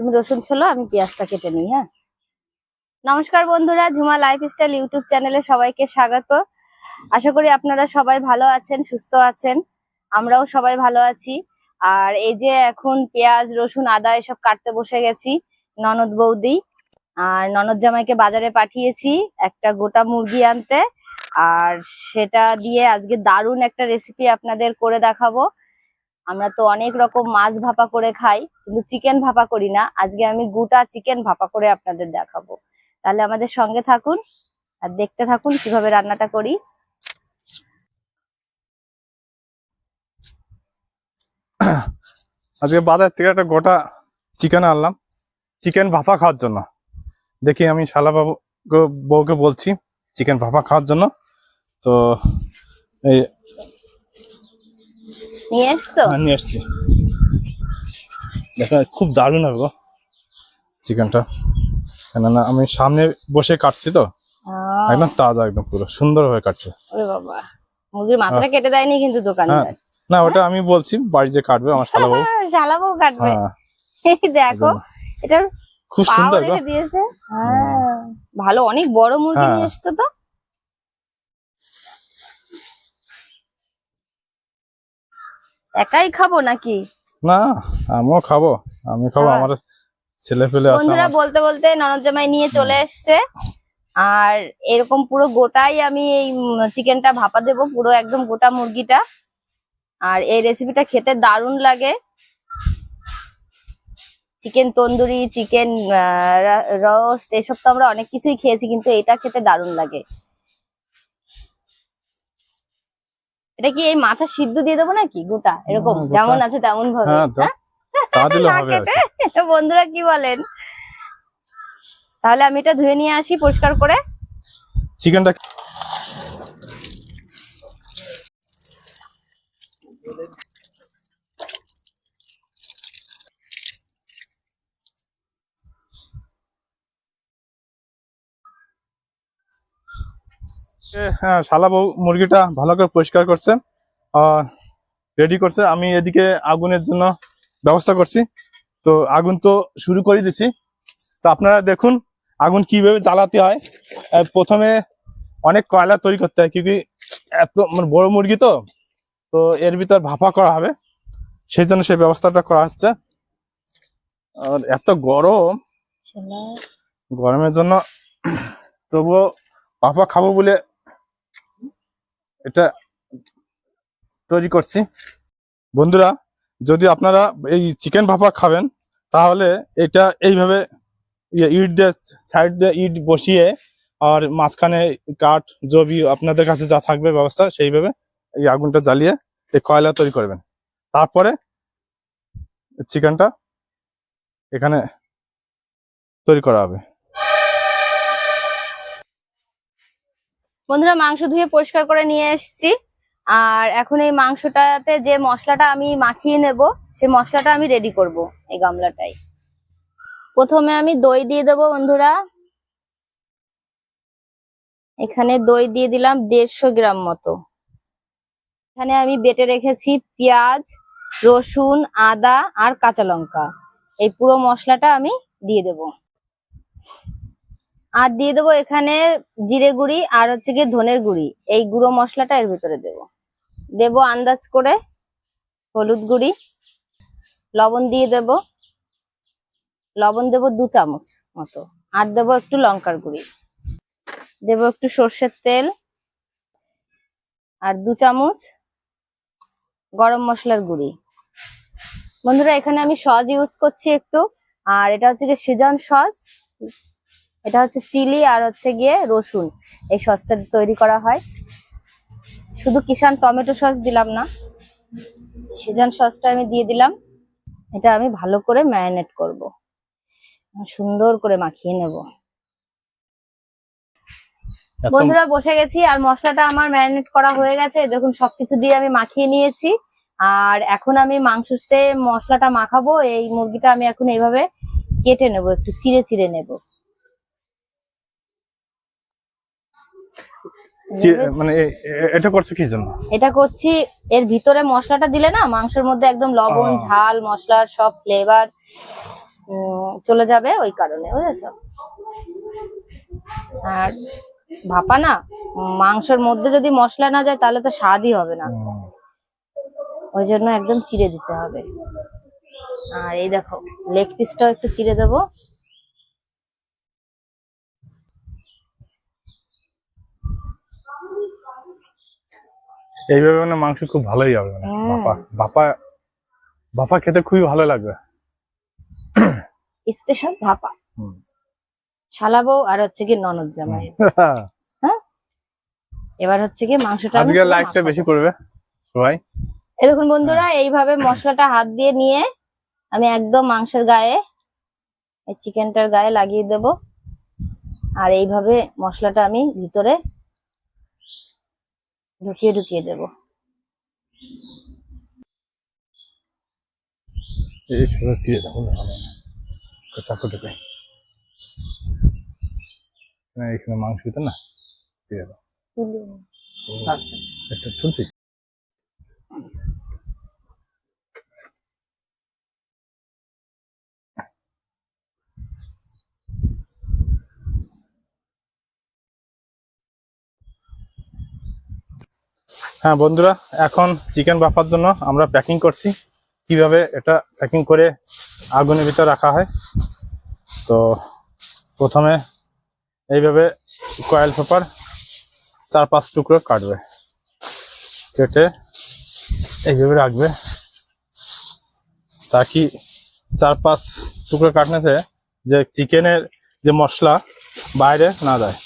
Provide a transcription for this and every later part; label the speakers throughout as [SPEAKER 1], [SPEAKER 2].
[SPEAKER 1] তুমি রসুন ছোলো, আমি পেঁয়াজটা কেটে নিই হ্যাঁ? নমস্কার বন্ধুরা, ঝুমা লাইফস্টাইল ইউটিউব চ্যানেলে সবাইকে স্বাগত। আশা করি আপনারা সবাই ভালো আছেন, সুস্থ আছেন, আমরাও সবাই ভালো আছি। আর এই যে এখন পেঁয়াজ, রসুন, আদা এসব কাটতে বসে গেছি, ননদ বৌদি। আর ননদ জামাইকে বাজারে পাঠিয়েছি একটা গোটা মুরগি আনতে। আর সেটা দিয়ে আজকে দারুণ একটা রেসিপি আপনাদের করে দেখাবো। আমরা তো অনেক রকম মাছ ভাপা করে খাই, কিন্তু চিকেন ভাপা করি না। আজকে আমি গোটা চিকেন ভাপা করে আপনাদের দেখাবো। তাহলে আমাদের সঙ্গে থাকুন আর দেখতে থাকুন কীভাবে রান্নাটা করি।
[SPEAKER 2] আজকে বাজার থেকে একটা গোটা চিকেন আনলাম। চিকেন ভাপা খাওয়ার জন্য। দেখি আমি শালা বাবু বউকে বলছি চিকেন ভাপা খাওয়ার জন্য। তো, এই
[SPEAKER 1] নিয়ে এসছো
[SPEAKER 2] হ্যাঁ, নিয়ে এসছি দেখা খুব দারুণ হবে গো চিকেনটা। কেননা আমি সামনে বসে কাটছি তো একদম তাজা একদম পুরো সুন্দরভাবে কাটছে।
[SPEAKER 1] বাবা মুরগির মাথাটা কেটে দেয়নি কিন্তু দোকানদার
[SPEAKER 2] না ওটা আমি বলছি বাড়ি যে কাটবে আমার শালা বাবু
[SPEAKER 1] জ্বালাবো কাটবে।
[SPEAKER 2] হ্যাঁ।
[SPEAKER 1] এই দেখো এটার
[SPEAKER 2] খুব সুন্দর
[SPEAKER 1] দিয়েছে। হ্যাঁ ভালো অনেক বড় মুরগি
[SPEAKER 2] হ্যাঁ।
[SPEAKER 1] নিয়ে এসছো তো? একাই খাব নাকি?
[SPEAKER 2] না আমিও খাব। আমি খাব
[SPEAKER 1] হ্যাঁ।
[SPEAKER 2] আমার ছেলে পেলে
[SPEAKER 1] বন্ধুরা বলতে বলতে ননদ জামাই নিয়ে চলে এসছে। আর এরকম পুরো গোটাই আমি এই চিকেনটা ভাপা দেবো পুরো একদম গোটা মুরগিটা। আর এই রেসিপিটা খেতে দারুণ লাগে। চিকেন তন্দুরি চিকেন রোস্ট এসব তো আমরা অনেক কিছুই খেয়েছি কিন্তু এটা খেতে দারুণ লাগে। এটা কি এই মাথা সিদ্ধ দিয়ে দেবো নাকি গোটা এরকম যেমন আছে তেমন ভাবে
[SPEAKER 2] হ্যাঁ।
[SPEAKER 1] কেটে? বন্ধুরা কি বলেন তাহলে আমি এটা ধুয়ে নিয়ে আসি পরিষ্কার করে
[SPEAKER 2] চিকেনটা শালা বউ মুরগিটা ভালো করে পরিষ্কার করছে আর রেডি করছে। আমি এদিকে আগুনের জন্য ব্যবস্থা করছি। তো আগুন তো শুরু করে দিছি। তো আপনারা দেখুন আগুন কীভাবে জ্বালাতে হয়। প্রথমে অনেক কয়লা তৈরি করতে হয় কিন্তু এত মানে বড় মুরগি তো তো এর ভিতর ভাপা করা হবে। সেই জন্য সেই ব্যবস্থাটা করা হচ্ছে। আর এত গরম। গরমের জন্য তবুও ভাপা খাব বলে এটা তৈরি করছি। বন্ধুরা, যদি আপনারা এই চিকেন ভাপা খাবেন, তাহলে এটা এইভাবে ইয়ে ইট দিয়ে, সাইড দিয়ে ইট বসিয়ে আর মাঝখানে কাঠ, জবি আপনাদের কাছে যা থাকবে ব্যবস্থা, সেইভাবে এই আগুনটা জ্বালিয়ে এই কয়লা তৈরি করবেন। তারপরে চিকেনটা এখানে তৈরি করা হবে।
[SPEAKER 1] বন্ধুরা, মাংস ধুয়ে পরিষ্কার করে নিয়ে এসেছি। আর এখন এই মাংসটাতে যে মশলাটা আমি মাখিয়ে নেব, সে মশলাটা আমি রেডি করব এই গামলাটাই প্রথমে আমি দই দিয়ে দেবো বন্ধুরা। এখানে দই দিয়ে দিলাম দেড়শো গ্রাম মতো। এখানে আমি বেটে রেখেছি পেঁয়াজ, রসুন, আদা আর কাঁচা লঙ্কা। এই পুরো মশলাটা আমি দিয়ে দেব। আর দিয়ে দেবো এখানে জিরে গুঁড়ি আর হচ্ছে গিয়ে ধনের গুঁড়ি। এই গুঁড়ো মশলাটা এর ভিতরে দেব। দেব আন্দাজ করে হলুদ গুঁড়ি, লবণ দিয়ে দেব, লবণ দেব দু চামচ মতো, আর দেব একটু লঙ্কার গুঁড়ি। দেব একটু সর্ষের তেল আর দু চামচ গরম মশলার গুঁড়ি। বন্ধুরা, এখানে আমি সস ইউজ করছি একটু, আর এটা হচ্ছে গিয়ে সিজন সস। এটা হচ্ছে চিলি আর হচ্ছে গিয়ে রসুন। এই সসটা তৈরি করা হয়। শুধু কিষান টমেটো সস দিলাম না সিজান সসটা আমি দিয়ে দিলাম। এটা আমি ভালো করে ম্যারিনেট করব। সুন্দর করে মাখিয়ে নেব। বন্ধুরা বসে গেছি আর মশলাটা আমার ম্যারিনেট করা হয়ে গেছে। দেখুন সবকিছু দিয়ে আমি মাখিয়ে নিয়েছি। আর এখন আমি মাংসতে মশলাটা মাখাবো। এই মুরগিটা আমি এখন এইভাবে কেটে নেব একটু চিড়ে চিড়ে নেব।
[SPEAKER 2] মানে এটা করছ কি জন্য?
[SPEAKER 1] এটা করছি এর ভিতরে মশলাটা দিলে না মাংসের মধ্যে একদম লবণ ঝাল মশলার সব ফ্লেভার চলে যাবে ওই কারণে বুঝেছ? আর ভাপা না মাংসের মধ্যে যদি মশলা না যায় তাহলে তো স্বাদই হবে না। ওই জন্য একদম চিড়ে দিতে হবে। আর এই দেখো লেগ পিসটাও একটু চিড়ে দেবো।
[SPEAKER 2] এইভাবে মানে মাংস খুব ভালোই হবে মানে। বাপা বাপা বাপা খেতে খুবই ভালো লাগবে।
[SPEAKER 1] স্পেশাল ভাপা।
[SPEAKER 2] হুম।
[SPEAKER 1] শালা বউ আর হচ্ছে কি ননদ জামাই। এবার হচ্ছে কি মাংসটা
[SPEAKER 2] আজকে লাইকটা বেশি করবে সবাই।
[SPEAKER 1] এই দেখুন বন্ধুরা এইভাবে মশলাটা হাত দিয়ে নিয়ে আমি একদম মাংসের গায়ে এই চিকেনটার গায়ে লাগিয়ে দেব। আর এইভাবে মশলাটা আমি ভিতরে ঢুকিয়ে ঢুকিয়ে দেব।
[SPEAKER 2] এই সুন্দর দিয়ে দেখুন চাকু ঢুকে না, এখানে মাংস দিতে না? দিয়ে দাও। একটা তুলছি। হ্যাঁ বন্ধুরা, এখন চিকেন বাফার জন্য আমরা প্যাকিং করছি। কীভাবে এটা প্যাকিং করে আগুনের ভিতরে রাখা হয়? তো প্রথমে এইভাবে কয়েল পেপার চার পাঁচ টুকরো কাটবে। কেটে এইভাবে রাখবে। তাকি চার পাঁচ টুকরো কাটনেছে যে চিকেনের যে মশলা বাইরে না যায়।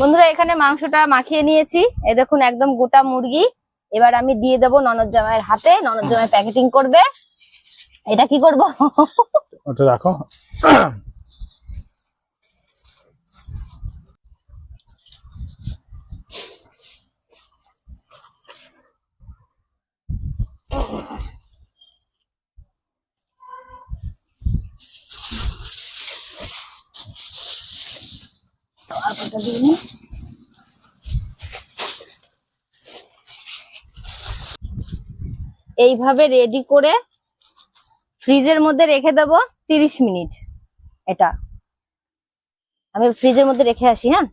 [SPEAKER 1] বন্ধুরা এখানে মাংসটা মাখিয়ে নিয়েছি। এ দেখুন একদম গোটা মুরগি। এবার আমি দিয়ে দেবো ননদ জামাইয়ের হাতে। ননদ জামাই প্যাকেটিং করবে। এটা কি করব?
[SPEAKER 2] ওটা রাখো।
[SPEAKER 1] দিয়ে এইভাবে রেডি করে ফ্রিজের মধ্যে রেখে দেব তিরিশ মিনিট। এটা। আমি ফ্রিজের মধ্যে রেখে আসি হ্যাঁ?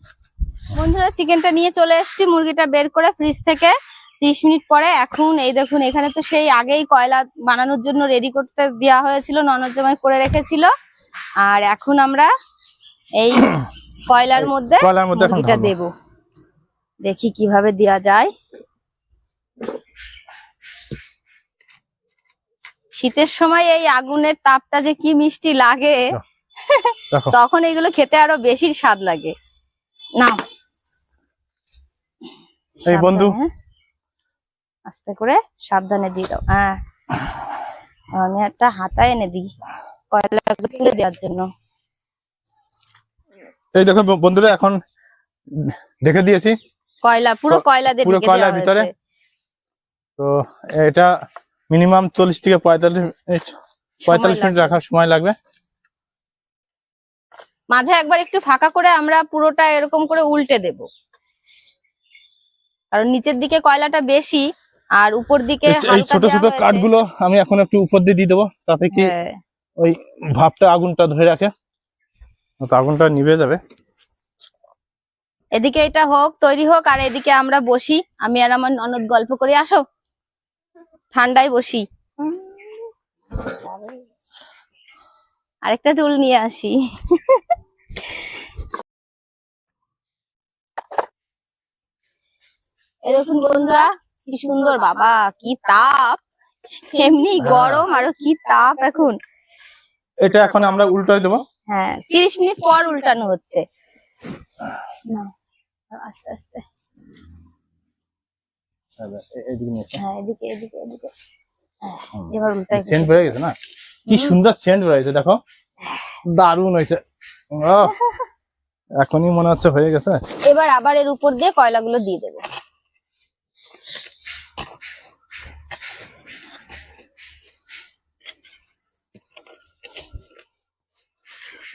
[SPEAKER 1] বন্ধুরা চিকেনটা নিয়ে চলে এসেছি। মুরগিটা বের করে ফ্রিজ থেকে তিরিশ মিনিট পরে এখন এই দেখুন এখানে তো সেই আগেই কয়লা বানানোর জন্য রেডি করতে দেওয়া হয়েছিল ননদ জামাই করে রেখেছিল। আর এখন আমরা এই কয়লার মধ্যে মুরগিটা। দেব। দেখি কীভাবে দেওয়া যায়। শীতের সময় এই আগুনের তাপটা যে কি মিষ্টি লাগে তখন এগুলো খেতে আরও বেশি স্বাদ লাগে। না
[SPEAKER 2] এই বন্ধু।
[SPEAKER 1] আস্তে করে সাবধানে দিয়ে দাও। হ্যাঁ। আমি একটা হাতা এনে দিই কয়লা তুলে দেওয়ার জন্য।
[SPEAKER 2] এই দেখো বন্ধুরা এখন ঢেকে দিয়েছি।
[SPEAKER 1] কয়লা পুরো কয়লা দিয়ে
[SPEAKER 2] পুরো কয়লার ভিতরে? তো এটা মিনিমাম চল্লিশ থেকে পঁয়তাল্লিশ মিনিট পঁয়তাল্লিশ মিনিট রাখার সময় লাগবে।
[SPEAKER 1] মাঝে একবার একটু ফাঁকা করে আমরা পুরোটা এরকম করে উল্টে দেব। কারণ নিচের দিকে কয়লাটা বেশি আর উপর দিকে
[SPEAKER 2] এই- ছোট ছোট। কাঠগুলো আমি এখন একটু উপর দিয়ে দিয়ে দেবো তাতে কি
[SPEAKER 1] হ্যাঁ।
[SPEAKER 2] ওই ভাবটা আগুনটা ধরে রাখে। তো আগুনটা নিভে যাবে।
[SPEAKER 1] এদিকে এটা হোক তৈরি হোক আর এদিকে আমরা বসি। আমি আর আমার ননদ গল্প করে আসো। ঠান্ডায় বসি। আরেকটা টুল নিয়ে আসি। দেখুন বন্ধুরা কি সুন্দর বাবা কি তাপ। এমনি গরম আরও কি তাপ এখন।
[SPEAKER 2] এটা এখন আমরা উল্টাই দেবো।
[SPEAKER 1] হ্যাঁ তিরিশ মিনিট পর উল্টানো হচ্ছে। আস্তে আস্তে
[SPEAKER 2] এইদিকে নিয়ে এসো।
[SPEAKER 1] হ্যাঁ এদিকে এদিকে এদিকে হ্যাঁ, এবার উল্টাই
[SPEAKER 2] সেন্ট বেড়ে গেছে না? কি সুন্দর সেন্ট বেড়েছে দেখো। দারুণ হয়েছে। এখনই মনে হচ্ছে হয়ে গেছে।
[SPEAKER 1] এবার আবার এর উপর দিয়ে কয়লাগুলো দিয়ে দেবো।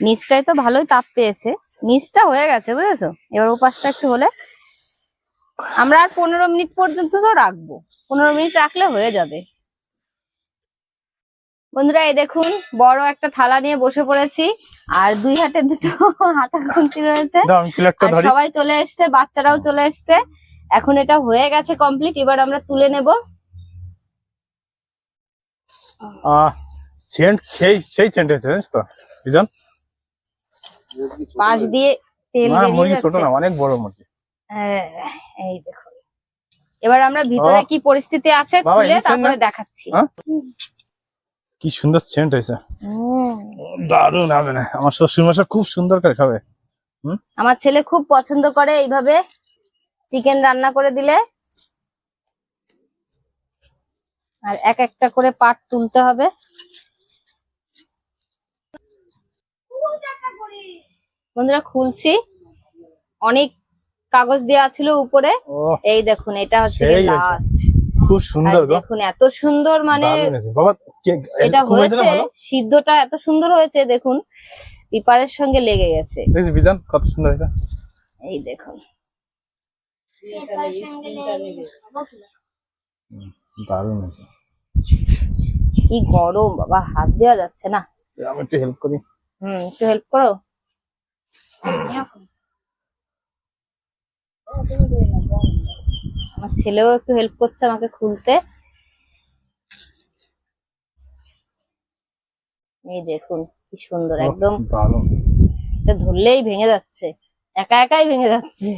[SPEAKER 1] নিচটাই তো ভালোই তাপ পেয়েছে। নিচটা হয়ে গেছে বুঝেছ? এবার ওপাশটা একটু হলে আমরা আর পনেরো মিনিট পর্যন্ত তো রাখব। পনেরো মিনিট রাখলে হয়ে যাবে। বন্ধুরা এই দেখুন বড় একটা থালা নিয়ে বসে পড়েছি আর দুই হাতে দুটো হাতা খুন্তি রয়েছে। সবাই চলে এসছে বাচ্চারাও চলে এসছে। এখন এটা হয়ে গেছে কমপ্লিট এবার আমরা তুলে নেব।
[SPEAKER 2] সেন্ট সেই সেই সেন্ট জানিস তো? বিজন?
[SPEAKER 1] পাশ দিয়ে তেল বেরিয়ে
[SPEAKER 2] মুরগি ছোট
[SPEAKER 1] যাচ্ছে।
[SPEAKER 2] না অনেক বড় মুরগি।
[SPEAKER 1] এই দেখুন এবার আমরা ভিতরে কি পরিস্থিতি আছে খুলে তারপরে দেখাচ্ছি।
[SPEAKER 2] হ্যাঁ? কি সুন্দর সেন্ট হয়েছে। দারুণ হবে না। আমার শ্বশুর মশাই খুব সুন্দর করে খাবে।
[SPEAKER 1] আমার ছেলে খুব পছন্দ করে এইভাবে চিকেন রান্না করে দিলে। আর এক একটা করে পাট তুলতে হবে। বন্ধুরা খুলছি। অনেক কাগজ দেওয়া ছিল উপরে। এই দেখুন এটা হচ্ছে লাস্ট
[SPEAKER 2] খুব সুন্দর
[SPEAKER 1] দেখুন এত সুন্দর মানে
[SPEAKER 2] হয়েছে।
[SPEAKER 1] এটা
[SPEAKER 2] হয়েছে?
[SPEAKER 1] সিদ্ধটা এত সুন্দর হয়েছে দেখুন পিপারের সঙ্গে লেগে গেছে।
[SPEAKER 2] কত সুন্দর হয়েছে।
[SPEAKER 1] এই দেখুন।
[SPEAKER 2] দারুণ হয়েছে।
[SPEAKER 1] কি গরম বাবা হাত দেওয়া যাচ্ছে না।
[SPEAKER 2] আমি একটু হেল্প করি।
[SPEAKER 1] হুম একটু হেল্প করো। আমার ছেলেও একটু হেল্প করছে আমাকে খুলতে। এই দেখুন কি সুন্দর একদম। এটা ধরলেই ভেঙে যাচ্ছে একা একাই ভেঙে যাচ্ছে।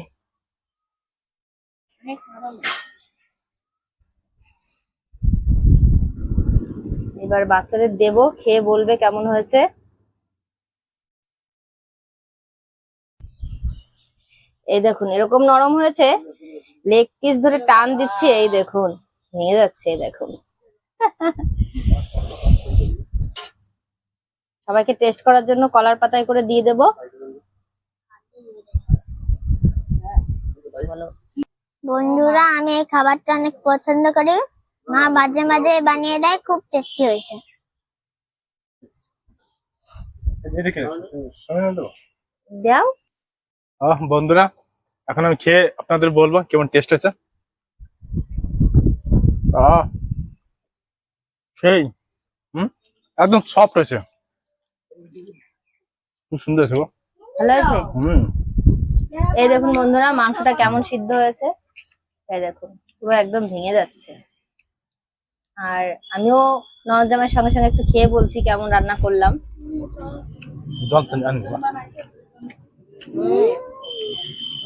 [SPEAKER 1] এবার বাচ্চাদের দেবো খেয়ে বলবে কেমন হয়েছে। এই দেখুন এরকম নরম হয়েছে লেগ পিস ধরে টান দিচ্ছি এই দেখুন ভেঙে যাচ্ছে এই দেখুন। সবাইকে টেস্ট করার জন্য কলার পাতায় করে দিয়ে দেবো।
[SPEAKER 3] বন্ধুরা আমি এই খাবারটা অনেক পছন্দ করি। মা মাঝে মাঝে বানিয়ে দেয় খুব টেস্টি হয়েছে।
[SPEAKER 1] দাও।
[SPEAKER 2] বন্ধুরা এখন আমি খেয়ে আপনাদের বলব কেমন টেস্ট হয়েছে। সেই হুম? একদম সফট হয়েছে। খুব সুন্দর হয়েছে
[SPEAKER 1] ভালো হয়েছে?
[SPEAKER 2] হুম।
[SPEAKER 1] এই দেখুন বন্ধুরা মাংসটা কেমন সিদ্ধ হয়েছে। এই দেখুন পুরো একদম ভেঙে যাচ্ছে। আর আমিও নরজামের সঙ্গে সঙ্গে একটু খেয়ে বলছি কেমন রান্না করলাম।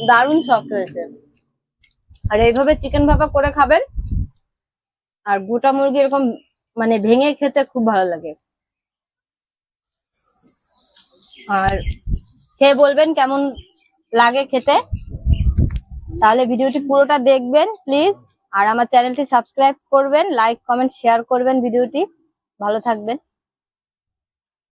[SPEAKER 1] দারুণ সফট হয়েছে। আর এইভাবে চিকেন ভাপা করে খাবেন, আর গোটা মুরগি এরকম মানে ভেঙে খেতে খুব ভালো লাগে। আর খেয়ে বলবেন কেমন লাগে খেতে? তাহলে ভিডিওটি পুরোটা দেখবেন প্লিজ আর আমার চ্যানেলটি সাবস্ক্রাইব করবেন লাইক কমেন্ট শেয়ার করবেন ভিডিওটি। ভালো থাকবেন।